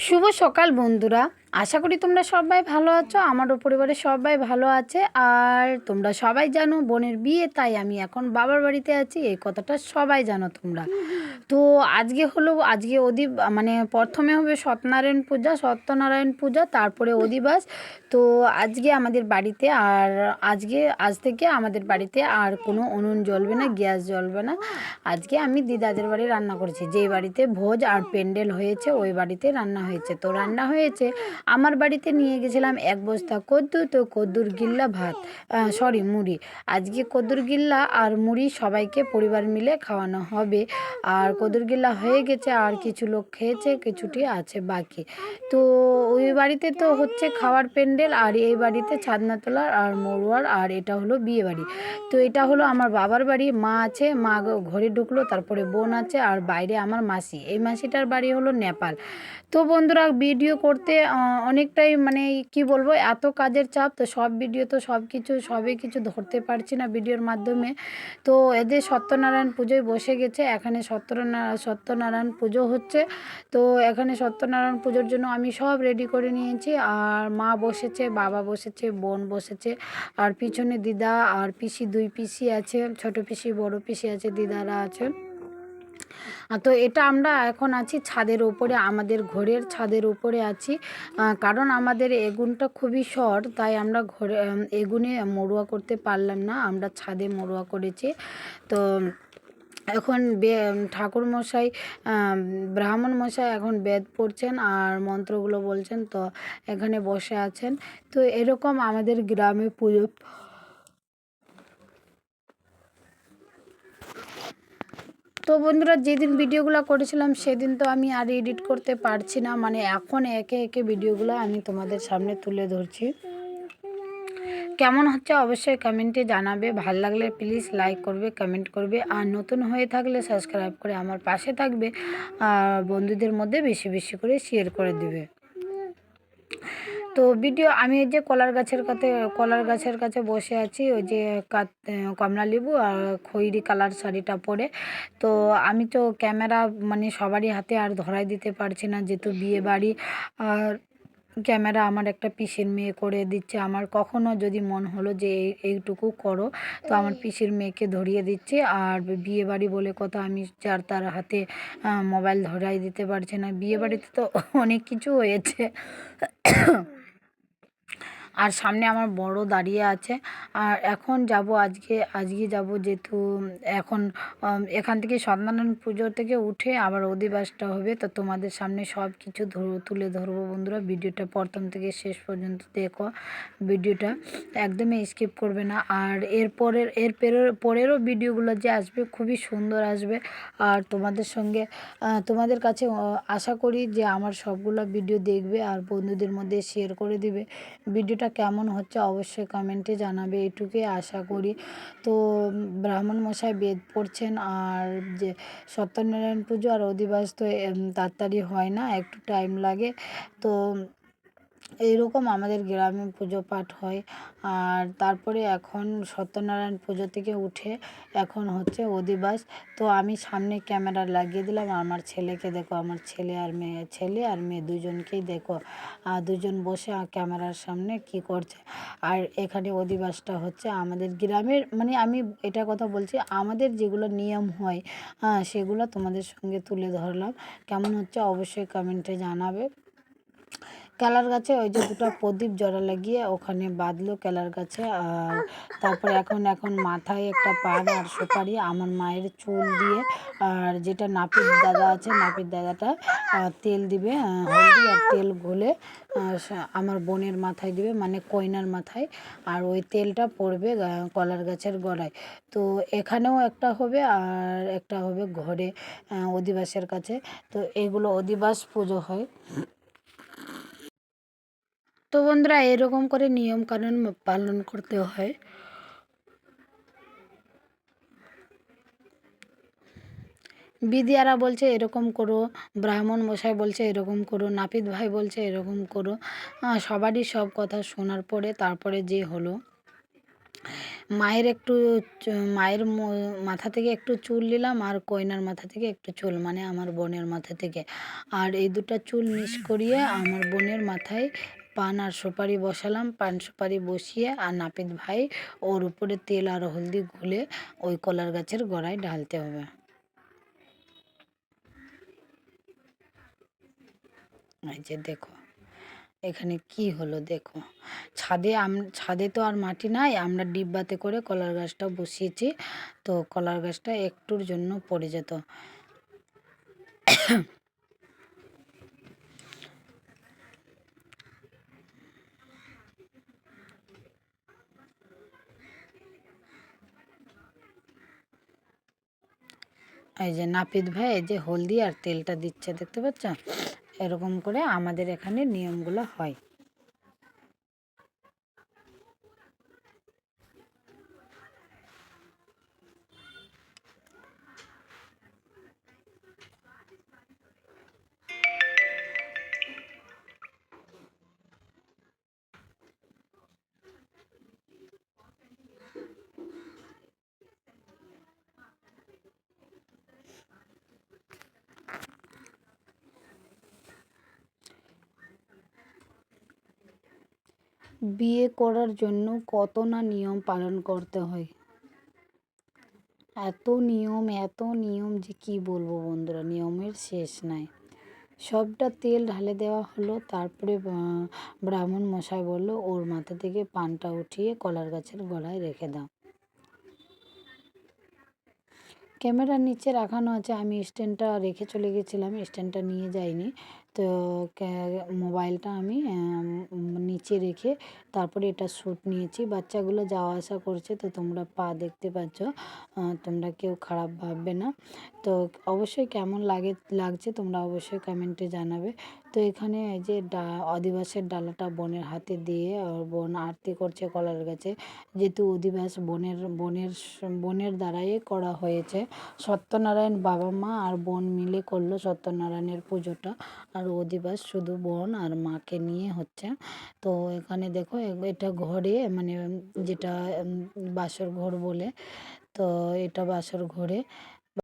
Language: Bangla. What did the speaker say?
শুভ সকাল বন্ধুরা। আশা করি তোমরা সবাই ভালো আছো, আমারও পরিবারের সবাই ভালো আছে। আর তোমরা সবাই জানো, বোনের বিয়ে, তাই আমি এখন বাবার বাড়িতে আছি, এই কথাটা সবাই জানো তোমরা। তো আজকে হলো, আজকে অধিব মানে প্রথমে হবে সত্যনারায়ণ পূজা সত্যনারায়ণ পূজা, তারপরে অধিবাস। তো আজকে আমাদের বাড়িতে আর আজকে, আজ থেকে আমাদের বাড়িতে আর কোনো উনুন জ্বলবে না, গ্যাস জ্বলবে না। আজকে আমি দিদাদের বাড়ি রান্না করেছি যেই বাড়িতে ভোজ আর প্যান্ডেল হয়েছে, ওই বাড়িতে রান্না হয়েছে। তো রান্না হয়েছে আমার বাড়িতে নিয়ে গেছিলাম এক বস্তা কদ্দু তো কদ্দুর গিল্লা ভাত সরি মুড়ি। আজকে কদ্দুর গিল্লা আর মুড়ি সবাইকে পরিবার মিলে খাওয়ানো হবে। আর কদ্দুর গিল্লা হয়ে গেছে, আর কিছু লোক খেয়েছে, কিছুটি আছে বাকি। তো ওই বাড়িতে তো হচ্ছে খাওয়ার প্যান্ডেল, আর এই বাড়িতে ছাদনা তোলার আর মরুয়ার, আর এটা হলো বিয়ে বাড়ি। তো এটা হলো আমার বাবার বাড়ি, মা আছে, মা ঘরে ঢুকলো, তারপরে বোন আছে, আর বাইরে আমার মাসি। এই মাসিটার বাড়ি হলো নেপাল। তো বন্ধুরা, ভিডিও করতে অনেকটাই মানে কি বলব, এত কাজের চাপ, তো সব ভিডিও তো সব কিছু, সবই কিছু ধরতে পারছি না ভিডিওর মাধ্যমে। তো এদের সত্যনারায়ণ পুজোয় বসে গেছে, এখানে সত্যনারায়ণ সত্যনারায়ণ পুজো হচ্ছে। তো এখানে সত্যনারায়ণ পুজোর জন্য আমি সব রেডি করে নিয়েছি। আর মা বসেছে, বাবা বসেছে, বোন বসেছে, আর পিছনে দিদা, আর পিসি দুই পিসি আছে, ছোট পিসি, বড় পিসি আছে, দিদারা আছে তো এটা আমরা এখন আছি ছাদের উপরে, আমাদের ঘরের ছাদের উপরে আছি। কারণ আমাদের এগুনটা খুবই শর্ট, তাই আমরা ঘরে এগুনে মরুয়া করতে পারলাম না, আমরা ছাদে মরুয়া করেছি। তো এখন ঠাকুর মশাই ব্রাহ্মণ মশাই এখন বেদ পড়ছেন আর মন্ত্রগুলো বলছেন, তো এখানে বসে আছেন। তো এরকম আমাদের গ্রামে পুজো তো বন্ধুরা, যেদিন ভিডিওগুলো করেছিলাম, সেদিন তো আমি আর এডিট করতে পারছি না। মানে এখন একে একে ভিডিওগুলো আমি তোমাদের সামনে তুলে ধরছি। কেমন হচ্ছে অবশ্যই কমেন্টে জানাবে। ভালো লাগলে প্লিজ লাইক করবে কমেন্ট করবে। আর নতুন হয়ে থাকলে সাবস্ক্রাইব করে আমার পাশে থাকবে। আর বন্ধুদের মধ্যে বেশি বেশি করে শেয়ার করে দেবে। তো ভিডিও আমি ওই যে কলার গাছের কাছে কলার গাছের কাছে বসে আছি, ওই যে কমলা লেবু আর খয়েরি কালার শাড়িটা পরে। তো আমি তো ক্যামেরা মানে সবারই হাতে আর ধরাই দিতে পারছি না, যেহেতু বিয়ে বাড়ি। আর ক্যামেরা আমার একটা পিসির মেয়ে করে দিচ্ছে, আমার কখনো যদি মন হলো যে এই, এইটুকু করো, তো আমার পিসির মেয়েকে ধরিয়ে দিচ্ছে। আর বিয়ে বাড়ি বলে কথা আমি যার তার হাতে মোবাইল ধরাই দিতে পারছি না। বিয়ে বাড়িতে তো অনেক কিছু হয়েছে। আর সামনে আমার বড় দাঁড়িয়ে আছে। আর এখন যাব আজকে আজকে যাব যেহেতু এখন এখান থেকে সত্যনারায়ণ পুজো থেকে উঠে আবার অধিবাসটা হবে। তো তোমাদের সামনে সব কিছু ধর- তুলে ধরবো বন্ধুরা। ভিডিওটা প্রথম থেকে শেষ পর্যন্ত দেখো ভিডিওটা। একদমই স্কিপ করবে না। আর এর পরের, এর পেরের- পরেরও ভিডিওগুলো যে আসবে খুবই সুন্দর আসবে। আর তোমাদের সঙ্গে তোমাদের কাছে আশা করি যে আমার সবগুলো ভিডিও দেখবে আর বন্ধুদের মধ্যে শেয়ার করে দিবে। ভিডিওটা কেমন হচ্ছে অবশ্যই কমেন্টে জানাবে এটুকুই আশা করি। তো ব্রাহ্মণমশাই ব্রাহ্মণ মশাই বেদ পড়ছেন আর যে সত্যনারায়ণ পুজো আর অধিবাস তো তাড়াতাড়ি হয় না, একটু টাইম লাগে। তো এইরকম আমাদের গ্রামে পুজো পাঠ হয়। আর তারপরে এখন সত্যনারায়ণ পুজো থেকে উঠে এখন হচ্ছে অধিবাস। তো আমি সামনে ক্যামেরা লাগিয়ে দিলাম। আমার ছেলেকে দেখো, আমার ছেলে আর মেয়ে, ছেলে আর মেয়ে দুজনকেই দেখো। আর দুজন বসে ক্যামেরার সামনে কি করছে। আর এখানে অধিবাসটা হচ্ছে আমাদের গ্রামের মানে আমি এটা কথা বলছি, আমাদের যেগুলো নিয়ম হয় হ্যাঁ সেগুলো তোমাদের সঙ্গে তুলে ধরলাম। কেমন হচ্ছে অবশ্যই কমেন্টে জানাবে। কেলার গাছে ওই যে দুটো প্রদীপ জোড়া লাগিয়ে ওখানে বাঁধলো কেলার গাছে, আর তারপরে এখন এখন মাথায় একটা পান আর সুপারি আমার মায়ের চুল দিয়ে, আর যেটা নাপিত দাদা আছে, নাপিত দাদাটা তেল দিবে হলদি আর তেল ঘুলে আমার বোনের মাথায় দিবে মানে কইনার মাথায়, আর ওই তেলটা পড়বে কলার গাছের গোড়ায়। তো এখানেও একটা হবে আর একটা হবে ঘরে অধিবাসের কাছে। তো এগুলো অধিবাস পুজো হয়। তো বন্ধুরা, এরকম করে নিয়ম কানুন পালন করতে হয়। বিদিয়ারা বলছে, এরকম করো। ব্রাহ্মণ মশাই বলছে, এরকম করো। নাপিত ভাই বলছে, এরকম করো। সবারই সব কথা শোনার পরে তারপরে যে হলো। মায়ের একটু মায়ের মাথা থেকে একটু চুল নিলাম আর কয়নার মাথা থেকে একটু চুল মানে আমার বোনের মাথা থেকে। আর এই দুটো চুল মিস করিয়ে আমার বোনের মাথায় পান আর সুপারি বসালাম, পান সুপারি বসিয়ে আর নাপিত ভাই ওর উপরে তেল আর হলদি গুলে ওই কলার গাছের গোড়ায় ঢালতে হবে। এই যে দেখো, এখানে কি হলো দেখো, ছাদে আম, ছাদে তো আর মাটি নাই, আমরা ডিব্বাতে করে কলার গাছটা বসিয়েছি, তো কলার গাছটা একটুর জন্য পড়ে যেত। এই যে নাপিত ভাই যে হলদি আর তেলটা দিচ্ছে, দেখতে পাচ্ছ? এরকম করে আমাদের এখানে নিয়মগুলো হয়। বিয়ে করার জন্য কত না নিয়ম পালন করতে হয়। এত নিয়ম এত নিয়ম যে কি বলব বন্ধুরা, নিয়মের শেষ নাই। সবটা তেল ঢালে দেওয়া হলো, তারপরে ব্রাহ্মণ মশাই বলল, ওর মাথা থেকে পানটা উঠিয়ে কলার গাছের গলায় রেখে দাও। ক্যামেরার নিচে রাখানো আছে। আমি স্ট্যান্ডটা রেখে চলে গেছিলাম স্ট্যান্ডটা নিয়ে যাইনি। তো মোবাইলটা আমি নিচে রেখে তারপরে এটা শ্যুট নিয়েছি। বাচ্চাগুলো যাওয়া আসা করছে, তো তোমরা পা দেখতে পাচ্ছ। তোমরা কেউ খারাপ ভাববে না। তো অবশ্যই কেমন লাগে, লাগছে তোমরা অবশ্যই কমেন্টে জানাবে। তো এখানে এই যে ডা, অধিবাসের ডালাটা বোনের হাতে দিয়ে বোন আরতি করছে কলার গাছে। যেহেতু অধিবাস বনের বনের বনের দ্বারাই করা হয়েছে সত্যনারায়ণ বাবা মা আর বোন মিলে করল সত্যনারায়ণের পুজোটা। আর অধিবাস শুধু বোন আর মাকে নিয়ে হচ্ছে। তো এখানে দেখো এটা ঘরে মানে যেটা বাসর ঘর বলে, তো এটা বাসর ঘরে।